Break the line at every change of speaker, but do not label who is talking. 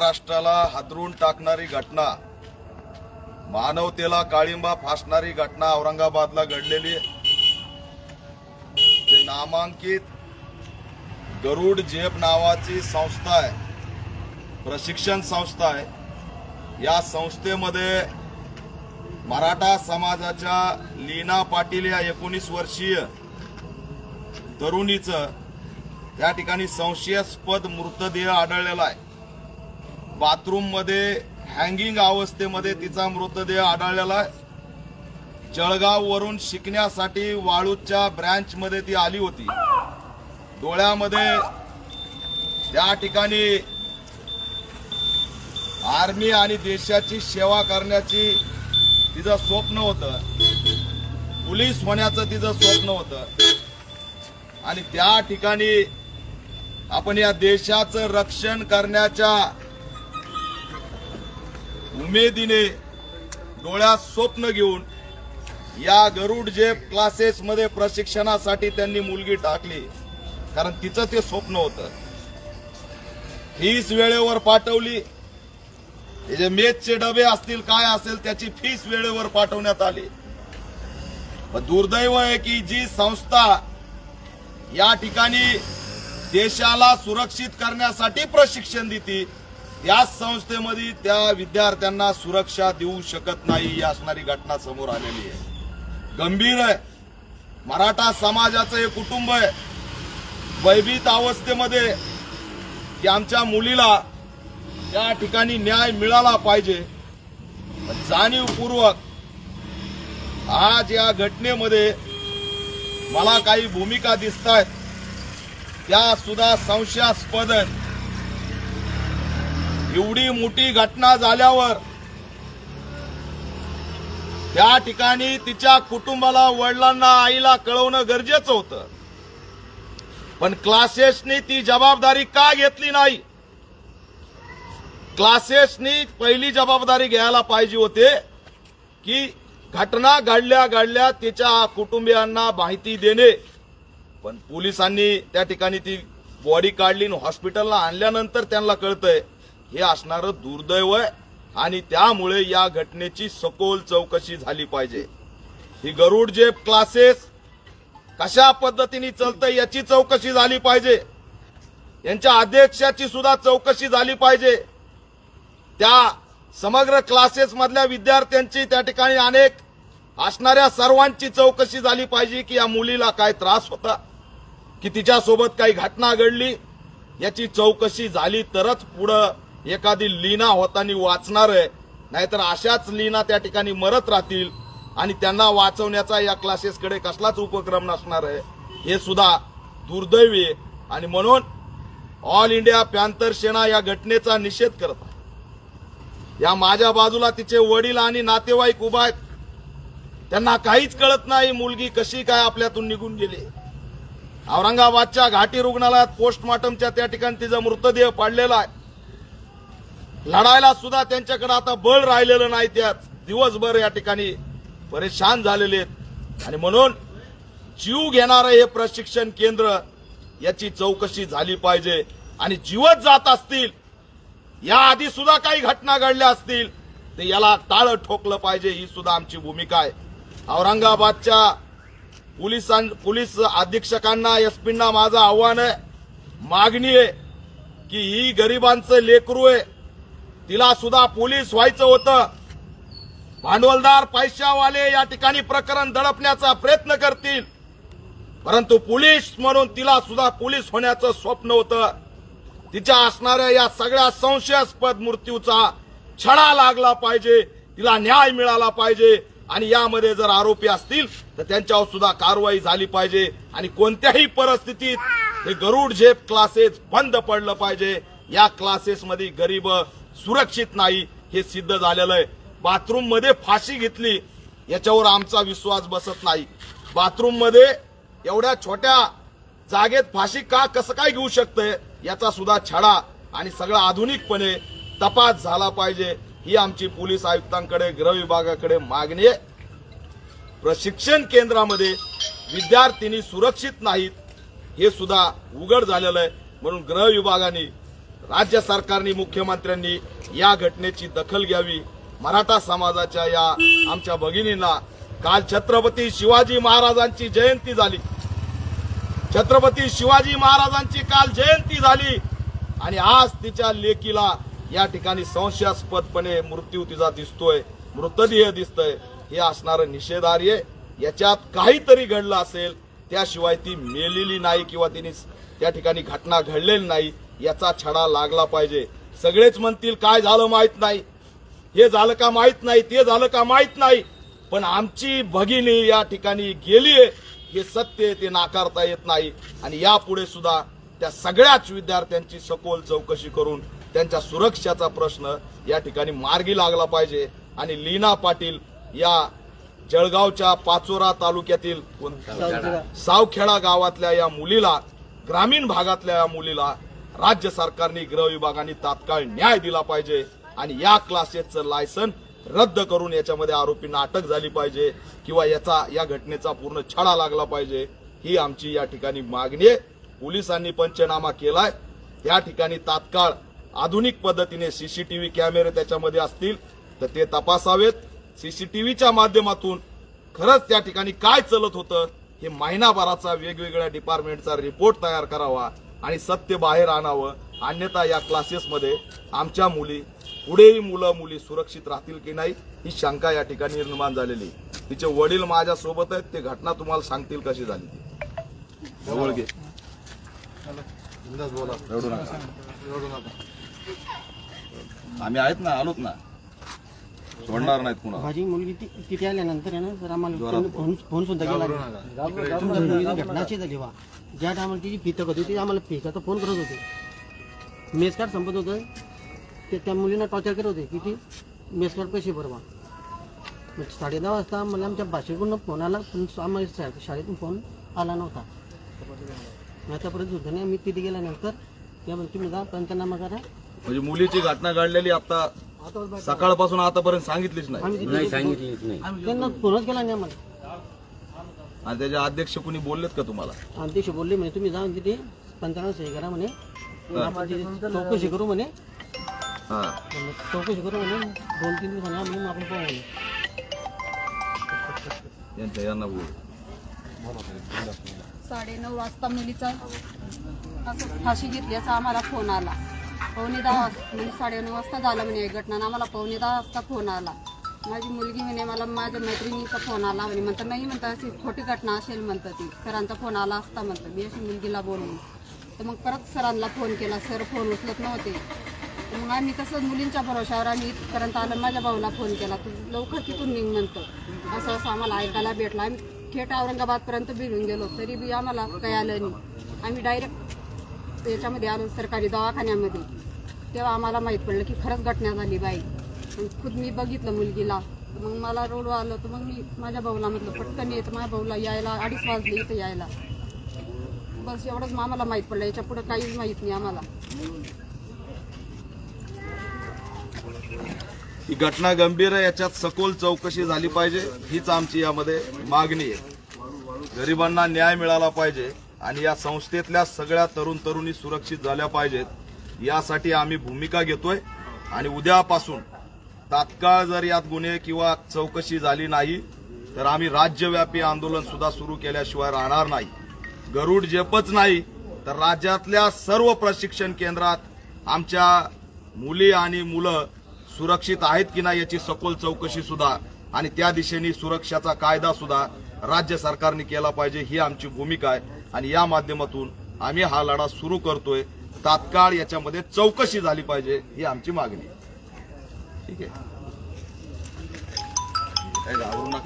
महाराष्ट्राला हादरून टाकणारी घटना मानवतेला काळिंबा फासणारी घटना औरंगाबादला घडलेली जे नामांकित गरुड झेप नावाची संस्था आहे प्रशिक्षण संस्था आहे या संस्थेमध्ये मराठा समाजाच्या लीना पाटील या एकोणीस वर्षीय तरुणीचं त्या ठिकाणी संशयास्पद मृतदेह आढळलेला आहे. बाथरूममध्ये हँगिंग अवस्थेमध्ये तिचा मृतदेह आढळलेला जळगाव वरून शिकण्यासाठी वाळूच्या ब्रँच मध्ये ती आली होती. डोळ्यामध्ये त्या ठिकाणी आर्मी आणि देशाची सेवा करण्याची तिचं स्वप्न होतं. पोलीस होण्याचं तिचं स्वप्न होतं. आणि त्या ठिकाणी आपण या देशाचं रक्षण करण्याच्या उमेदीने डोळ्यात स्वप्न घेऊन या गरुड जेप क्लासेसमध्ये प्रशिक्षणासाठी त्यांनी मुलगी टाकली. कारण तिचं ते स्वप्न होतं. फीस वेळेवर पाठवली. हे जे मेचचे डबे असतील काय असेल त्याची फीस वेळेवर पाठवण्यात आली. दुर्दैव आहे की जी संस्था या ठिकाणी देशाला सुरक्षित करण्यासाठी प्रशिक्षण देते या संस्थेमध्ये त्या विद्यार्थ्यांना सुरक्षा देऊ शकत नाही ही असणारी घटना समोर आलेली आहे. गंभीर आहे. मराठा समाजाचं हे कुटुंब आहे. भयभीत अवस्थेमध्ये की आमच्या मुलीला या ठिकाणी न्याय मिळाला पाहिजे. जाणीवपूर्वक आज या घटनेमध्ये मला काही भूमिका दिसत आहेत त्या सुद्धा संशयास्पद आहेत. एवढी मोठी घटना झाल्यावर त्या ठिकाणी तिच्या कुटुंबाला वडिलांना आईला कळवणं गरजेचं होतं. पण क्लासेसनी ती जबाबदारी का घेतली नाही? क्लासेसनी पहिली जबाबदारी घ्यायला पाहिजे होते की घटना घडल्या घडल्या तिच्या कुटुंबियांना माहिती देणे. पण पोलिसांनी त्या ठिकाणी ती बॉडी काढली आणि हॉस्पिटलला आणल्यानंतर त्यांना कळतंय हे असणारं दुर्दैव आहे. आणि त्यामुळे या घटनेची सखोल चौकशी झाली पाहिजे. ही गरुड जेप क्लासेस कशा पद्धतीने चालतं याची चौकशी झाली पाहिजे. यांच्या अध्यक्षाची सुद्धा चौकशी झाली पाहिजे. त्या समग्र क्लासेस मधल्या विद्यार्थ्यांची त्या ठिकाणी अनेक असणाऱ्या सर्वांची चौकशी झाली पाहिजे की या मुलीला काय त्रास होता की तिच्यासोबत काही घटना घडली याची चौकशी झाली तरच पुढं एखादी लीना होताना वाचणार आहे नाहीतर अशाच लीना त्या ठिकाणी मरत राहतील आणि त्यांना वाचवण्याचा या क्लासेसकडे कसलाच उपक्रम नसणार आहे. हे सुद्धा दुर्दैवी आहे. आणि म्हणून ऑल इंडिया पॅन्थर सेना या घटनेचा निषेध करत आहे. या माझ्या बाजूला तिचे वडील आणि नातेवाईक उभा आहेत. त्यांना काहीच कळत नाही मुलगी कशी काय आपल्यातून निघून गेली. औरंगाबादच्या घाटी रुग्णालयात पोस्टमॉर्टमच्या त्या ठिकाणी तिचा मृतदेह पडलेला आहे. लढायला सुद्धा त्यांच्याकडे आता बळ राहिलेलं नाही त्यात. दिवसभर या ठिकाणी परेशान झालेले आहेत. आणि म्हणून जीव घेणारं हे प्रशिक्षण केंद्र याची चौकशी झाली पाहिजे. आणि जीवच जात असतील या आधी सुद्धा काही घटना घडल्या असतील तर याला टाळं ठोकलं पाहिजे ही सुद्धा आमची भूमिका आहे. औरंगाबादच्या पोलिसां पोलीस अधीक्षकांना एसपींना माझं आव्हान आहे मागणी आहे की ही गरिबांचं लेकरू आहे तिला सुद्धा पोलीस व्हायचं होतं. भांडवलदार पैशावाले या ठिकाणी प्रकरण दडपण्याचा प्रयत्न करतील. परंतु पोलीस म्हणून तिला सुद्धा पोलीस होण्याचं स्वप्न होतं. तिच्या असणाऱ्या या सगळ्या संशयास्पद मृत्यूचा छडा लागला पाहिजे तिला न्याय मिळाला पाहिजे आणि यामध्ये जर आरोपी असतील तर त्यांच्यावर सुद्धा कारवाई झाली पाहिजे आणि कोणत्याही परिस्थितीत हे गरुड झेप क्लासेस बंद पडलं पाहिजे. या क्लासेसमध्ये गरीब सुरक्षित नाही हे सिद्ध झालेलं आहे. बाथरूममध्ये फाशी घेतली याच्यावर आमचा विश्वास बसत नाही. बाथरूममध्ये एवढ्या छोट्या जागेत फाशी का कसं काय घेऊ शकतंय याचा सुद्धा छडा आणि सगळा आधुनिकपणे तपास झाला पाहिजे ही आमची पोलीस आयुक्तांकडे गृह विभागाकडे मागणी आहे. प्रशिक्षण केंद्रामध्ये विद्यार्थिनी सुरक्षित नाहीत हे सुद्धा उघड झालेलं आहे. म्हणून गृह विभागाने राज्य सरकारने मुख्यमंत्र्यांनी या घटनेची दखल घ्यावी. मराठा समाजाच्या या आमच्या भगिनींना काल छत्रपती शिवाजी महाराजांची जयंती झाली. छत्रपती शिवाजी महाराजांची काल जयंती झाली. आणि आज तिच्या लेकीला या ठिकाणी संशयास्पदपणे मृत्यू तिचा दिसतोय मृतदेह दिसतोय हे असणारं निषेधार्य याच्यात काहीतरी घडलं असेल त्याशिवाय ती मेलेली नाही किंवा तिने त्या ठिकाणी घटना घडलेली नाही. याचा छडा लागला पाहिजे. सगळेच म्हणतील काय झालं माहीत नाही. हे झालं का माहीत नाही ते झालं का माहीत नाही. पण आमची भगिनी या ठिकाणी गेलीये हे सत्य ते नाकारता येत नाही. आणि यापुढे सुद्धा त्या सगळ्याच विद्यार्थ्यांची सखोल चौकशी करून त्यांच्या सुरक्षेचा प्रश्न या ठिकाणी मार्गी लागला पाहिजे. आणि लीना पाटील या जळगावच्या पाचोरा तालुक्यातील सावखेडा गावातल्या या मुलीला ग्रामीण भागातल्या या मुलीला राज्य सरकारने गृह विभागाने तात्काळ न्याय दिला पाहिजे आणि या क्लासेसचं लायसन रद्द करून याच्यामध्ये आरोपींना अटक झाली पाहिजे किंवा याचा या घटनेचा पूर्ण छडा लागला पाहिजे ही आमची या ठिकाणी मागणी आहे. पोलिसांनी पंचनामा केलाय. या ठिकाणी तात्काळ आधुनिक पद्धतीने सीसीटीव्ही कॅमेरे त्याच्यामध्ये असतील तर ते तपासावेत. सीसीटीव्हीच्या माध्यमातून खरंच त्या ठिकाणी काय चलत होतं हे महिनाभराचा वेगवेगळ्या डिपार्टमेंटचा रिपोर्ट तयार करावा. आणि सत्य बाहेर आणावं अन्यथा या क्लासेसमध्ये आमच्या मुली पुढेही मुलं मुली सुरक्षित राहतील की नाही ही शंका या ठिकाणी निर्माण झालेली. तिचे वडील माझ्या सोबत आहेत ते घटना तुम्हाला सांगतील कशी झाली ती. आम्ही आहेत ना आलोत ना. सोडणार नाहीत कुणा
माझी मुलगी ति- तिथे आल्यानंतर आहे ना जर आम्हाला फोन- फोन सुद्धा केला घटनाची झाली वा ज्या टायमाला तिची फी तकत होती आम्हाला फेकाचा फोन करत होते. मेस कार्ड संपत होतं. ते त्या मुलींना टॉर्चर करत होते किती मेस कार्ड पैसे भरवा. मग साडे दहा वाजता मला आमच्या भाषेकडून फोन आला पण आम्हाला शाळेतून फोन आला नव्हता. मग आतापर्यंत सुद्धा नाही. मी तिथे गेल्यानंतर त्या म्हणते तुम्ही जा पंचनामा करा.
म्हणजे मुलीची घटना घडलेली आता सकाळपासून आतापर्यंत सांगितलीच नाही.
तिथे गेलो. त्यांना फोनच केला नाही आम्हाला.
आणि त्याचे अध्यक्ष कुणी बोललेत का तुम्हाला?
अध्यक्ष बोलले म्हणे तुम्ही जाऊन तिथे पंचावन्न सही करा म्हणे. आपण तिथे चौकशी करू म्हणे.
हा.
म्हणलं, चौकशी करू म्हणे दोन तीन दिवसांनी आम्ही मग आपण पाहू म्हणे.
यांच्या यांना बोल.
साडेनऊ वाजता मुलीचा असं फाशी घेतल्याचा आम्हाला फोन आला. पावणे दहा वाजता म्हणजे साडेनऊ वाजता झालं म्हणे एक घटना आणि आम्हाला पावणे दहा वाजता फोन आला. माझी मुलगी म्हणे मला माझ्या मैत्रिणीचा फोन आला म्हणे. म्हणतात नाही म्हणतात अशी खोटी घटना असेल म्हणतात ती. सरांचा फोन आला असता म्हणतं मी अशी मुलगीला बोलून. तर मग परत सरांना फोन केला. सर फोन उचलत नव्हते. मग आम्ही तसंच मुलींच्या भरोशावर आम्ही इथपर्यंत आलं माझ्या भाऊला फोन केला. तू लवकर तिथून निघ म्हणतो. असं असं आम्हाला ऐकायला भेटलं. आम्ही थेट औरंगाबादपर्यंत भिडून गेलो. तरी बी आम्हाला काही आलं नाही. आम्ही डायरेक्ट याच्यामध्ये आलो सरकारी दवाखान्यामध्ये. तेव्हा आम्हाला माहीत पडलं की खरंच घटना झाली बाई. खुद मी बघितलं मुलगीला. मग मला रोड आलं तर मग मी माझ्या भाऊला म्हटलं पटकन येतं माझ्या भाऊला यायला अडीच वाजले इथं यायला. बस एवढंच मामाला आम्हाला माहीत पडलं याच्या पुढं काहीच माहीत नाही आम्हाला.
ही घटना गंभीर आहे याच्यात सखोल चौकशी झाली पाहिजे हीच आमची यामध्ये मागणी आहे. गरिबांना न्याय मिळाला पाहिजे आणि या संस्थेतल्या सगळ्या तरुण तरुणी सुरक्षित झाल्या पाहिजेत. यासाठी आम्ही भूमिका घेतोय आणि उद्यापासून तात्काळ जर यात गुन्हे किंवा चौकशी झाली नाही तर आम्ही राज्यव्यापी आंदोलन सुद्धा सुरू केल्याशिवाय राहणार नाही. गरुड झेपच नाही तर राज्यातल्या सर्व प्रशिक्षण केंद्रात आमच्या मुली आणि मुलं सुरक्षित आहेत की नाही याची सखोल चौकशी सुद्धा आणि त्या दिशेने सुरक्षाचा कायदा सुद्धा राज्य सरकारने केला पाहिजे ही आमची भूमिका आहे. आणि या माध्यमातून आम्ही हा लढा सुरू करतोय. तात्काळ याच्यामध्ये चौकशी झाली पाहिजे ही आमची मागणी आहे. ठीक आहे काही घाबरू नका